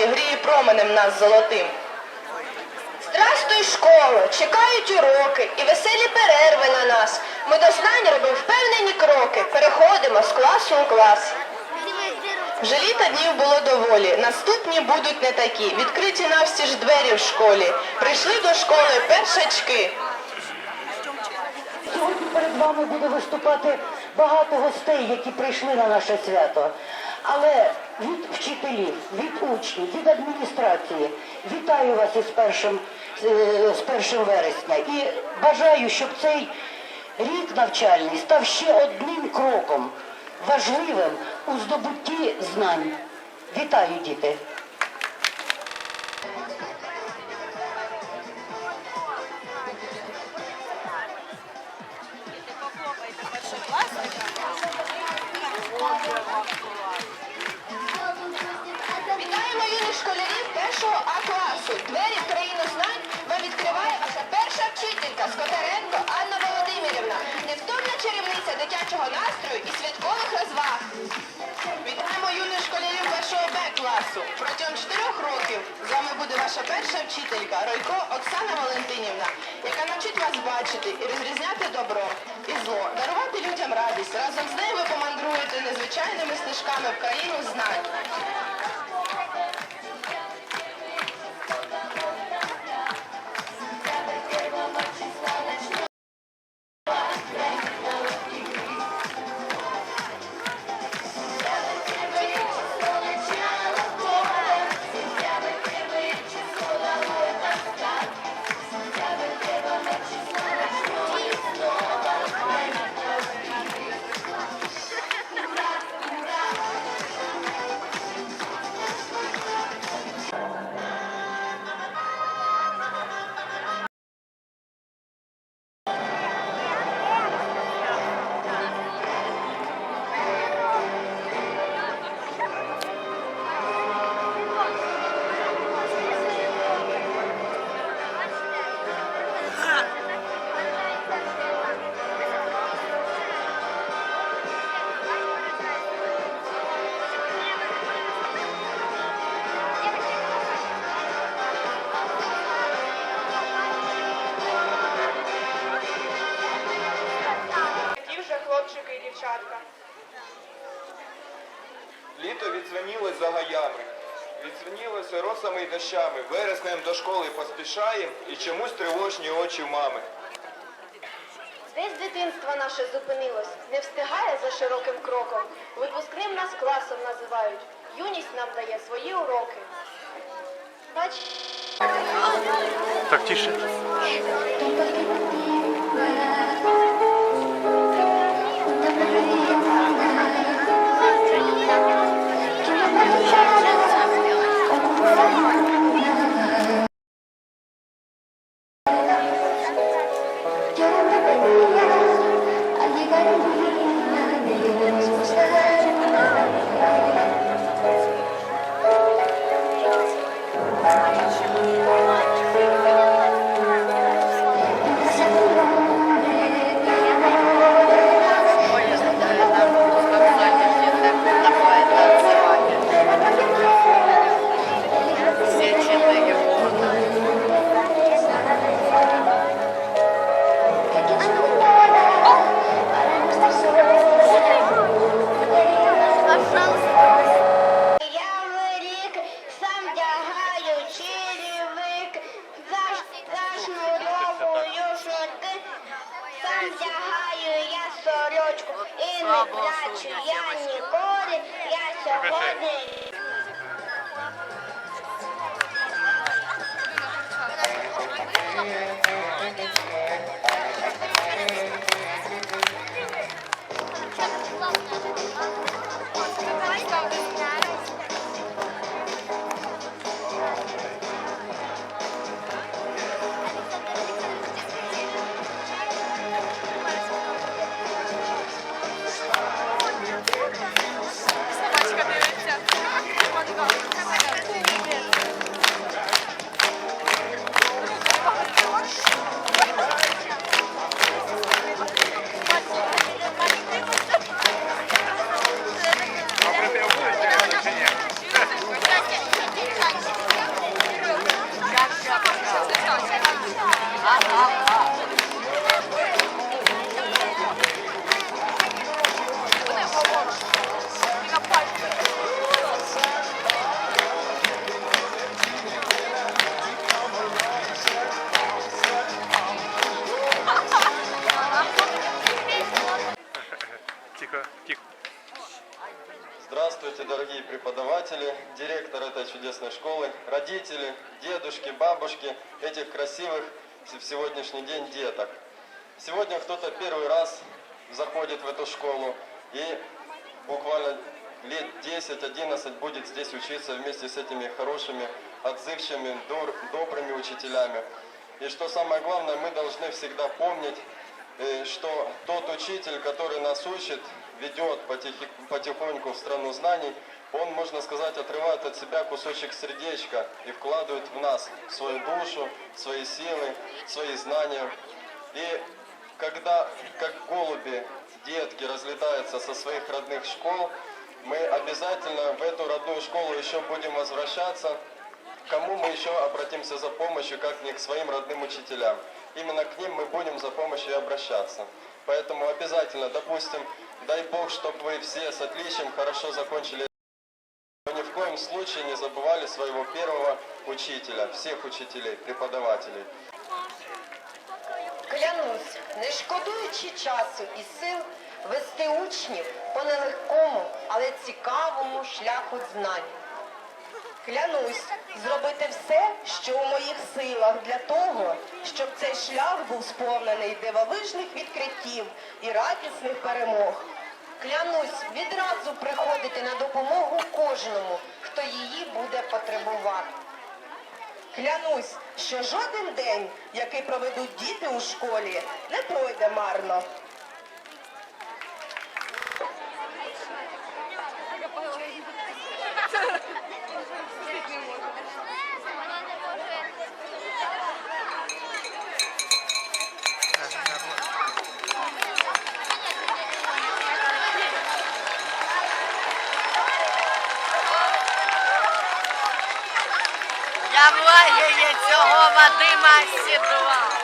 світі гріє променем нас золотим. Здрастуй, школо, чекають уроки і веселі перерви на нас. Ми до знань робимо впевнені кроки, переходимо з класу у клас. Вже літа днів було доволі, наступні будуть не такі. Відкриті навстіж двері в школі. Прийшли до школи першачки. Сьогодні перед вами буде виступати багато гостей, які прийшли на наше свято. Але від вчителів, від учнів, від адміністрації вітаю вас із першим, е, з першим вересня і бажаю, щоб цей рік навчальний став ще одним кроком важливим у здобутті знань. Вітаю, діти! Школярів першого А класу. Двері в країну знань вам відкриває ваша перша вчителька Скотаренко Анна Володимирівна, невтомна чарівниця дитячого настрою і святкових розваг. Вітаємо юних школярів першого Б класу. Протягом чотирьох років з вами буде ваша перша вчителька Ройко Оксана Валентинівна, яка навчить вас бачити і розрізняти добро і зло, дарувати людям радість. Разом з нею ви помандруєте незвичайними стежками в країну знань. Росами й дощами, вереснем до школи поспішаєм і чомусь тривожні очі в мами. Десь дитинство наше зупинилось, не встигає за широким кроком. Випускним нас класом називають. Юність нам дає свої уроки. Бач, Так, тише. Сам я сорочку і не плачу я ніколи, я сьогодні. Дедушки, бабушки этих красивых в сегодняшний день деток. Сегодня кто-то первый раз заходит в эту школу и буквально лет 10-11 будет здесь учиться вместе с этими хорошими, отзывчивыми, дор- добрыми учителями. И что самое главное, мы должны всегда помнить, э, что тот учитель, который нас учит, ведет потихоньку в страну знаний, он, можно сказать, отрывает от себя кусочек сердечка и вкладывает в нас свою душу, свои силы, свои знания. И когда, как голуби, детки разлетаются со своих родных школ, мы обязательно в эту родную школу еще будем возвращаться. Кому мы еще обратимся за помощью, как не к своим родным учителям. Именно к ним мы будем за помощью обращаться. Поэтому обязательно, допустим, дай Бог, чтобы вы все с отличием хорошо закончили но ни в коем случае не забывали своего первого учителя, всех учителей, преподавателей. Клянусь, не шкодуючи часу і сил, вести учнів по нелегкому, але цікавому шляху знань. Клянусь зробити все, що у моїх силах для того, щоб цей шлях був сповнений дивовижних відкриттів і радісних перемог. Клянусь відразу приходити на допомогу кожному, хто її буде потребувати. Клянусь, що жоден день, який проведуть діти у школі, не пройде марно. Я є цього Вадима Сідова.